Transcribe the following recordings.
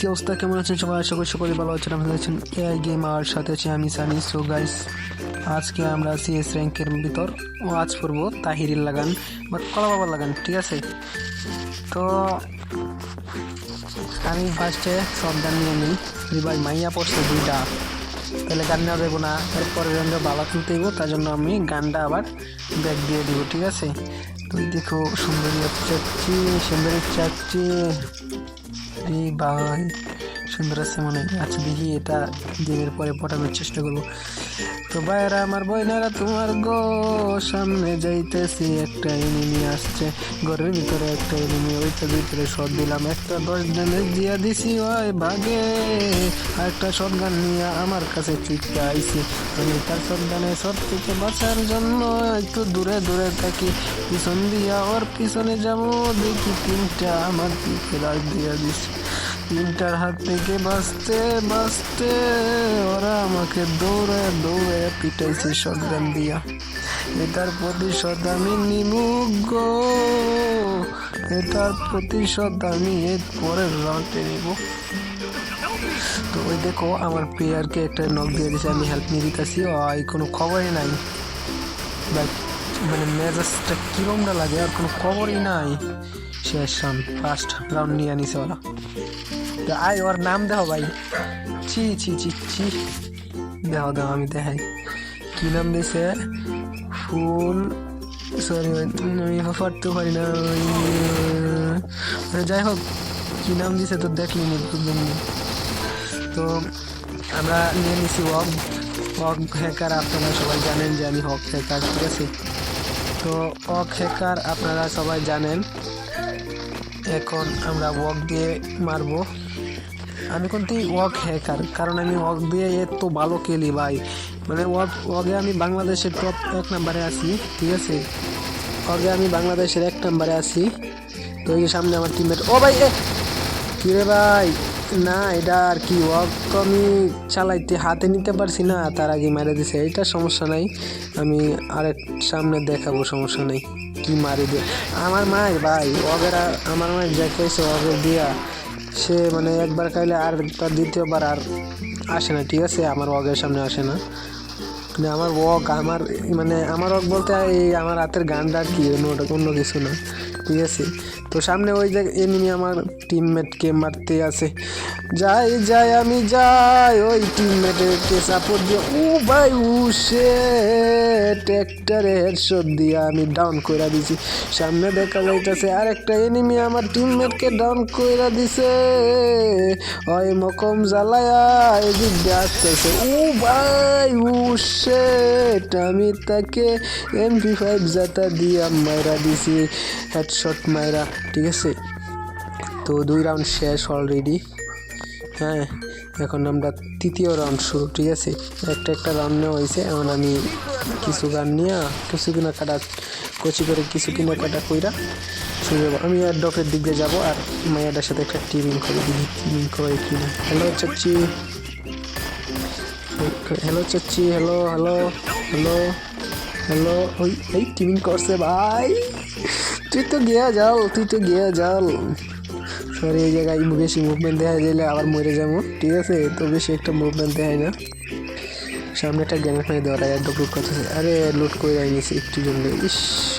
কি অবস্থা কেমন আছেন সবাই আশা করি সকলে ভালো আছেন, আপনারা আছেন এআই গেম আর সাথে আছে আমি সানি সো গাইস আজকে আমরা সিএস র্যাঙ্কের ভিতর ওয়াচ করব তাহিরির লাগান বা কলা বাবার লাগান, ঠিক আছে? তো আমি ফার্স্টে সব গান নিয়ে নিই। ভাই মাইয়া পড়ছে দুইটা, তাহলে গান নেওয়া যাব না। এরপরে বাবা তুলতে হইব, তার জন্য আমি গানটা আবার ব্যাক দিয়ে দিব, ঠিক আছে? তুই দেখো সুন্দরী চাচ্ছে সুন্দরী চাচ্ছে এই ভাই। সুন্দর আছে মনে হয়। আচ্ছা দেখি এটা দিনের পরে পটানোর চেষ্টা করব। তো ভাইরা আমার বইনারা তোমার গো, সামনে যাইতেছি, একটা এনিমি আসছে। ঘরের ভিতরে একটা এনিমি ওইটার ভিতরে শট দিলাম। একটা দশ দিনের দিয়া দিছি, ওই ভাগে। একটা শট গান নিয়ে আমার কাছে চিৎকা আইছি। আমি তার শট গানে শট থেকে বাঁচার জন্য একটু দূরে দূরে থাকি। পিছন দিয়া ওর পিছনে যাব, দেখি তিনটা আমার পিঠে রাজ দিয়া দিছে। তিনটার হাত থেকে বাঁচতে বাঁচতে, ওরা আমাকে দৌড়ে দৌড়ে পিটাইছে শটগান দিয়া। এটার প্রতিশোধ আমি নিমুখ গো। এটার প্রতিশোধ আমি এর পরের রাউন্ডে নিব। তো ওই দেখো, আমার প্লেয়ারকে একটা নক দিয়ে দিয়েছে আমি হেল্প নিয়ে দিতেছি। ওই কোনো খবরই নাই। বাট মানে মেজাজটা কিরমটা লাগে আর কোনো খবরই নাই। শেষ রাউন্ড ফার্স্ট রাউন্ড নিয়ে আনিছে ওরা। তো আয় ওর নাম দেখো ভাই। ছি ছি ছি ছি। দেখো দেখো আমি দেখাই। কি নাম দিছে? ফুল সরি আমি পড়তে পারি না। মানে যাই হোক, কি নাম দিছে তো দেখলি নি তো আমরা নিয়ে নিছি ওয়াক ওয়াক হ্যাকার আপনারা সবাই জানেন যে আমি হক হ্যাকার ঠিক আছে? তো হক হ্যাকার আপনারা সবাই জানেন। এখন আমরা ওয়াক দিয়ে মারব। আমি কিন্তু ওয়াক হ্যাকার কারণ আমি ওয়াক দিয়ে এত ভালো খেলি ভাই। মানে ওয়াক ওয়াকে আমি বাংলাদেশের টপ এক নাম্বারে আছি, ঠিক আছে? ওয়াকে আমি বাংলাদেশের এক নাম্বারে আছি। তো এই সামনে আমার টিমের ও ভাই, এ! কি রে ভাই? না, এটা আর কি ওয়াক আমি চালাইতে হাতে নিতে পারছি না, তার আগে মেরে দিছে এটা সমস্যা নাই, আমি আরেক সামনে দেখাবো, সমস্যা নেই, কি মারি দিয়ে। আমার মায়ের ভাই, ওগেরা, আমার মায়ের যা খেয়েছে ওগের দিয়া, সে মানে একবার খাইলে আর তার দ্বিতীয়বার আর আসে না, ঠিক আছে, আমার ওগের সামনে আসে না। মানে আমার ওয়াক আমার মানে আমার ওয়াক বলতে এই আমার হাতের গানটা আর কি অন্য অন্য কিছু না। ঠিক আছে তো সামনে ওই যে এনিমি আমার টিমমেটকে মারতে আছে। যাই যাই, আমি যাই, ওই টিমমেটকে সাপোর্ট দিয়ে। ও ভাই, ও সে ট্র্যাক্টরে হেডশট দিয়ে আমি ডাউন কইরা দিছি। সামনে দেখা যাইতেছে আর একটা এনিমি আমার টিমমেটকে ডাউন কইরা দিছে। ওই মকম জ্বালায়া এদিক দিয়ে আসতেছে। ও ভাই, ও শেট আমি তাকে এমপি ফাইভ জাতা দিয়ে মারা দিছি। হেডশট মাইরা, ঠিক আছে? তো দুই রাউন্ড শেষ অলরেডি হ্যাঁ এখন আমরা তৃতীয় রাউন্ড শুরু, ঠিক আছে? একটা একটা রাউন্ড নেওয়া হয়েছে, এখন আমি কিছু গান নিয়ে, কিছু কিনা কাটা কচি করে কিছু কিনা কাটা কইরা শুরু যাব। আমি আর ডকের দিক দিয়ে যাব, আর মায়াটার সাথে একটা টিমিং করে দিই টিমিং করে কিনা। হ্যালো চাচ্ছি হ্যালো চাচ্ছি হ্যালো হ্যালো হ্যালো হ্যালো ওই, এই টিমিং করছে, ভাই। তুই তো গিয়া যাও, তুই তো গিয়া যাও। সরি এই জায়গায় বেশি মুভমেন্ট দেখা দিলে আবার মরে যাব, ঠিক আছে? তো বেশি একটা মুভমেন্ট দেখায় না। সামনে একটা গ্যানেট মারি দেওয়ার আগে লুট করতেছে। আরে লুট করে আইনিছি একটু জন্য। ইস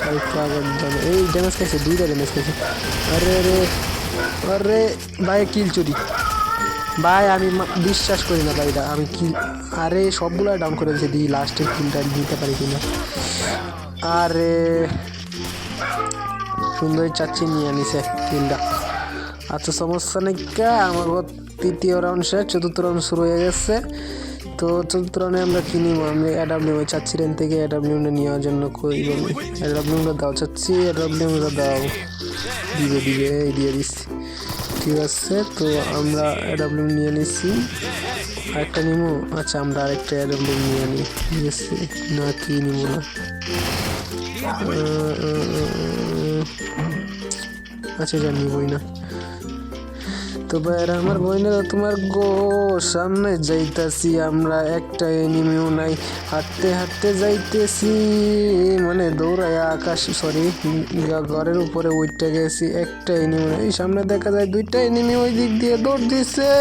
আগে জানো এই ড্যামেজ খাইছে, দুইটা ড্যামেজ খাইছে। আরে আরে আরে, ভাই কিল চুরি। ভাই, আমি বিশ্বাস করি না ভাইরা, আমি কিল আরে, সবগুলো ডাউন করে দিয়েছি দিই লাস্টের কিলটা দিতে পারি কিনা। আরে সুন্দরী চাচ্ছি নিয়ে নিছে কিলটা আচ্ছা সমস্যা নেই আমার তৃতীয় রাউন্ড শেষ, চতুর্থ রাউন্ড শুরু হয়ে গেছে। তো চতুর্থ রাউন্ডে আমরা কি নিব? আমরা এডাব্লিউ চাচ্ছি রেন থেকে এডাব্লিউটা নেওয়ার জন্য কই বলি? এডাব্লিউটা দাও চাচ্ছি এডাব্লিউটা দাও। দিবে দিবে, এই দিয়ে দিচ্ছি। ঠিক আছে, তো আমরা এডাব্লিউ নিয়ে নিচ্ছি আরেকটা নিব? আচ্ছা আমরা আরেকটা এডাব্লিউ নিয়ে নিই ঠিক আছে, না কি নিব না। আহ, আহ, আহ, আচ্ছা যা নিবই না তো ভাইয়েরা আমার বোনেরা তোমার গো, সামনে যাইতাছি আমরা, একটা এনিমিও নাই। হাঁটতে হাঁটতে যাইতেছি মানে দৌড়ায় আকাশ সরি ঘরের উপরে উঠতে গেছি, একটা এনিমি এই সামনে দেখা যায় দুইটা এনিমি ওই দিক দিয়ে দৌড় দিছে।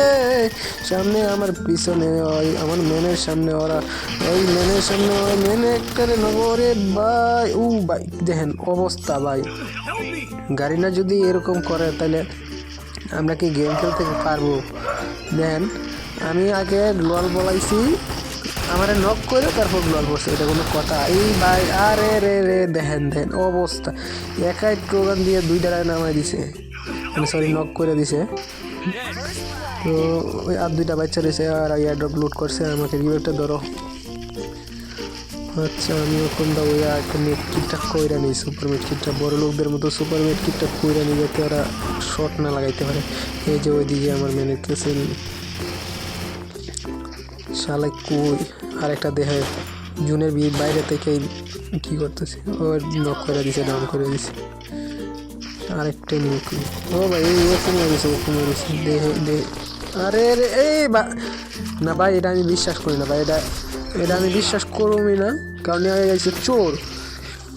সামনে আমার পিছনে ওই আমার মেনের সামনে ওরা, ওই মেনের সামনে ওই মেনে একটা নগরে ভাই। উ ভাই, দেখেন অবস্থা ভাই। গাড়ি না যদি এরকম করে, তাহলে আমরা কি গেম খেলতে পারব? দেন আমি আগে গ্লোয়াল বলাইছি। আমার নক করে তারপর গ্লোয়াল বসে এটা কোনো কথা। এই ভাই, আরে, রে রে, দেখেন দেখেন, অবস্থা। একাই প্রোগ্রাম দিয়ে দুই দাঁড়ায় নামাই দিছে। মানে সরি নক করে দিছে। তো আর দুইটা বাচ্চা রয়েছে, আর এয়ারড্রপ লোড করছে, আমাকে রিভিউটা ধরো। আচ্ছা আমি এখন দা ওই একটা মেট কিটটা কইরা নিই সুপার মেট কিটটা বড় লোকদের মতো সুপার মেট কিটটা কইরা নিই যাতে ওরা শর্ট না লাগাইতে পারে। এই যে ওইদিকে আমার মেনের কাছে শালাই কই? আর একটা দেহে জুনের বি বাইরে থেকে কি করতেছে? ও নক করে দিছে ডাউন করে দিছে। আরেকটা নিয়ে ও ভাই ও কমে দিছে ও কমে দিছে দেহে দে আরে রে এই বা না ভাই, এটা আমি বিশ্বাস করি না ভাই, এটা এটা আমি বিশ্বাস করবই না কারণ এ গেছে চোর।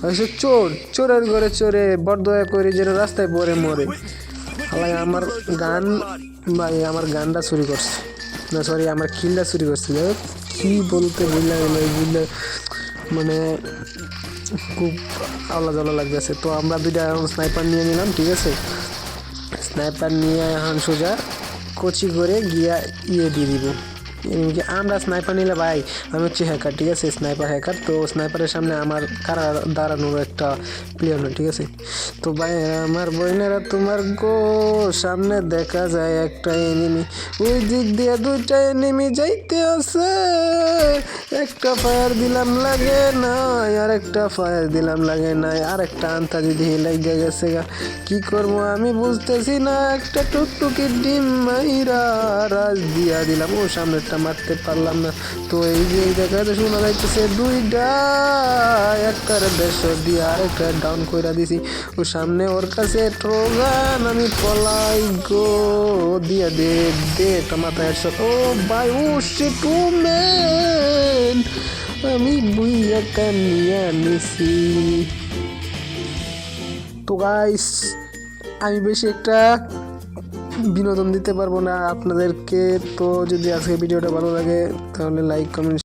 হয়েছে চোর চোরের ঘরে চোরে বরদয়া করে যেন রাস্তায় পরে মরে। হালাই আমার গান ভাই আমার গানটা চুরি করছে। না সরি আমার খিলটা চুরি করছে। যাই হোক, কি বলতে বুঝলাম বুঝলে মানে খুব আলাদা আলাদা লাগতেছে। তো আমরা দুইটা এখন স্নাইপার নিয়ে নিলাম ঠিক আছে? স্নাইপার নিয়ে এখন সোজা কোচি করে গিয়া ইয়ে দিয়ে দিব। এমনকি আমরা স্নাইপার নিলে ভাই, আমি হচ্ছে হ্যাকার ঠিক আছে? স্নাইপার হ্যাকার তো স্নাইপারের সামনে আমার কারা দাঁড়ানোর একটা প্লেয়ার ঠিক আছে? তো ভাই, আমার বোনেরা তোমার গো সামনে দেখা যায় একটা এনিমি ওই দিক দিয়ে দুইটা এনিমি যাইতে আছে। একটা ফায়ার দিলাম, লাগে না আর একটা ফায়ার দিলাম, লাগে না আর একটা আন্তা যদি লাগে গেছে গা। কি করব আমি বুঝতেছি না। একটা টুকটুকি ডিম মাইরা রাজ দিয়া দিলাম। ও সামনেরটা মারতে পারলাম না। তো এই যে এই জায়গাতে শোনা যাইতেছে, দুইটা, একটার দেশ দিয়ে আরেকটা ডাউন কইরা দিছি। ও সামনে ওর কাছে ট্রোগান আমি পলাই গো, দিয়া দে দে একটা মাথায় হেডশট ও ভাই, ও শিট ও ম্যান আমি বুই একা নিয়ে নিছি। তো গাইস আমি বেশি একটা বিনোদন দিতে পারব না। আপনাদেরকে তো যদি আজকে ভিডিওটা ভালো লাগে তাহলে লাইক কমেন্ট